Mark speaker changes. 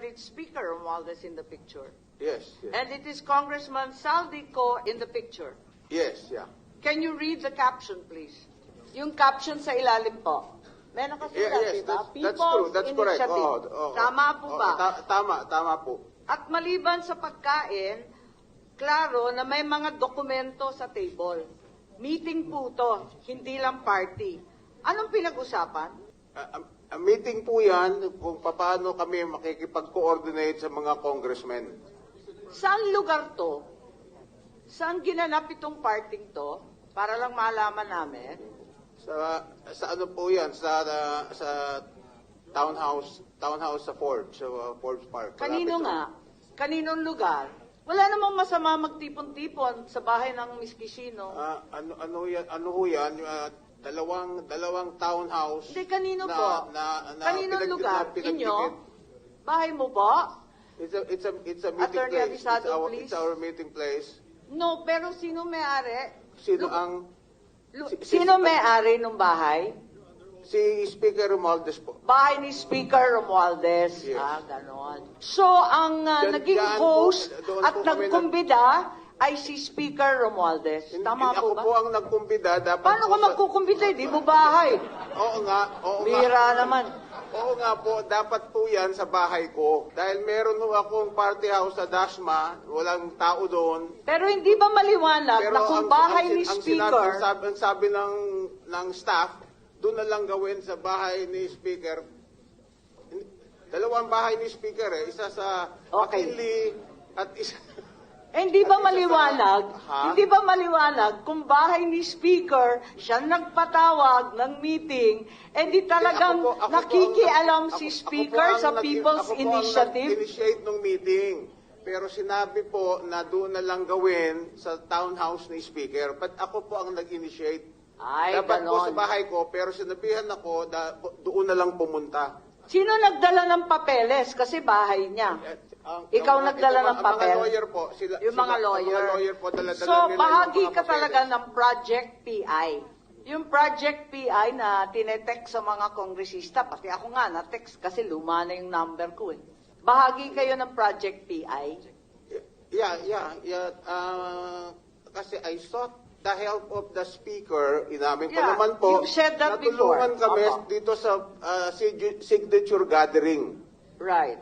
Speaker 1: it's Speaker Romualdez in the picture.
Speaker 2: Yes, yes.
Speaker 1: And it is Congressman Saldico in the picture.
Speaker 2: Yes, yeah.
Speaker 1: Can you read the caption, please? Yung caption sa ilalim po. May
Speaker 2: Yeah,
Speaker 1: nakasulat,
Speaker 2: yes,
Speaker 1: di ba?
Speaker 2: that's, true. That's correct.
Speaker 1: Initiative.
Speaker 2: Oo, oo,
Speaker 1: Tama po
Speaker 2: oo,
Speaker 1: ba?
Speaker 2: ta- tama, tama po.
Speaker 1: At maliban sa pagkain, klaro na may mga dokumento sa table. Meeting po to, hindi lang party. Anong pinag-usapan?
Speaker 2: A- a meeting po yan kung paano kami makikipag-coordinate sa mga congressmen.
Speaker 1: Saan lugar to? Saan ginanap itong parting to? Para lang malaman namin.
Speaker 2: Sa sa ano po yan sa uh, sa townhouse townhouse sa Forbes sa uh, Forbes Park.
Speaker 1: Kanino
Speaker 2: Malapit
Speaker 1: nga? Kaninong lugar? Wala namang masama magtipon-tipon sa bahay ng Miss Kishino.
Speaker 2: Ah, ano ano yan ano ho yan Ah, dalawang dalawang townhouse
Speaker 1: Hindi, kanino
Speaker 2: na,
Speaker 1: po?
Speaker 2: na, na
Speaker 1: Kaninong
Speaker 2: pinag-
Speaker 1: lugar?
Speaker 2: na pinagdikit.
Speaker 1: Inyo? Bahay mo ba?
Speaker 2: It's a it's a it's a meeting
Speaker 1: Attorney
Speaker 2: place.
Speaker 1: Avisado,
Speaker 2: it's our
Speaker 1: please.
Speaker 2: it's our meeting place.
Speaker 1: No, pero sino may-ari?
Speaker 2: Sino
Speaker 1: Lu-
Speaker 2: ang
Speaker 1: lu-
Speaker 2: si- si-
Speaker 1: sino may-ari ng bahay?
Speaker 2: si Speaker Romualdez po.
Speaker 1: Bahay ni Speaker Romualdez.
Speaker 2: Yes.
Speaker 1: Ah, ganon. So, ang ah,
Speaker 2: Diyan-
Speaker 1: naging
Speaker 2: diyan po,
Speaker 1: host
Speaker 2: doon
Speaker 1: at
Speaker 2: po kami
Speaker 1: nagkumbida ay si Speaker Romualdez.
Speaker 2: Hindi-
Speaker 1: Tama
Speaker 2: hindi
Speaker 1: po
Speaker 2: ako
Speaker 1: ba?
Speaker 2: po ang nagkumbida. Dapat
Speaker 1: Paano
Speaker 2: po
Speaker 1: ka
Speaker 2: sa-
Speaker 1: magkukumbida? Di mo bahay.
Speaker 2: Oo nga, oo nga.
Speaker 1: Bira naman.
Speaker 2: Oo nga po, dapat po yan sa bahay ko. Dahil meron ho akong party house sa Dasma, walang tao doon.
Speaker 1: Pero hindi ba maliwanag na kung bahay
Speaker 2: ang,
Speaker 1: ni
Speaker 2: ang
Speaker 1: Speaker,
Speaker 2: Sinabi, ang sabi, ang sabi ng, ng staff, doon na lang gawin sa bahay ni Speaker. Dalawang bahay ni Speaker eh. Isa sa
Speaker 1: Okay.
Speaker 2: McKinley at isa...
Speaker 1: eh, hindi ba
Speaker 2: sa-
Speaker 1: maliwanag, hindi ba maliwanag kung bahay ni Speaker, siya nagpatawag ng meeting, eh di talagang
Speaker 2: Ako po- ako po
Speaker 1: nakikialam
Speaker 2: ako-
Speaker 1: si
Speaker 2: ako po
Speaker 1: Speaker
Speaker 2: ang
Speaker 1: sa
Speaker 2: nag-
Speaker 1: People's
Speaker 2: ako po
Speaker 1: Initiative?
Speaker 2: ang initiate ng meeting. Pero sinabi po na doon na lang gawin sa townhouse ni Speaker. But ako po ang nag-initiate.
Speaker 1: Ay,
Speaker 2: Dapat po
Speaker 1: ganon.
Speaker 2: sa bahay ko, pero sinabihan ako na doon na lang pumunta.
Speaker 1: Sino nagdala ng papeles? Kasi bahay niya.
Speaker 2: Ang-
Speaker 1: Ikaw
Speaker 2: ang-
Speaker 1: nagdala ng
Speaker 2: ang
Speaker 1: papel?
Speaker 2: Mga lawyer po. Sila,
Speaker 1: Yung mga
Speaker 2: sila-
Speaker 1: lawyer.
Speaker 2: Mga lawyer po, dala-dala
Speaker 1: So,
Speaker 2: nila
Speaker 1: bahagi ka talaga ng Project PI. Yung Project PI na tinetext sa mga kongresista, pati ako nga na-text kasi luma na yung number ko eh. Bahagi kayo ng Project PI.
Speaker 2: Yeah, yeah, yeah. Uh, kasi I sought the help of the speaker. Inamin ko
Speaker 1: Yeah,
Speaker 2: naman po.
Speaker 1: you've said that before.
Speaker 2: natulungan kami
Speaker 1: Opo.
Speaker 2: dito sa uh, sig- signature gathering.
Speaker 1: Right.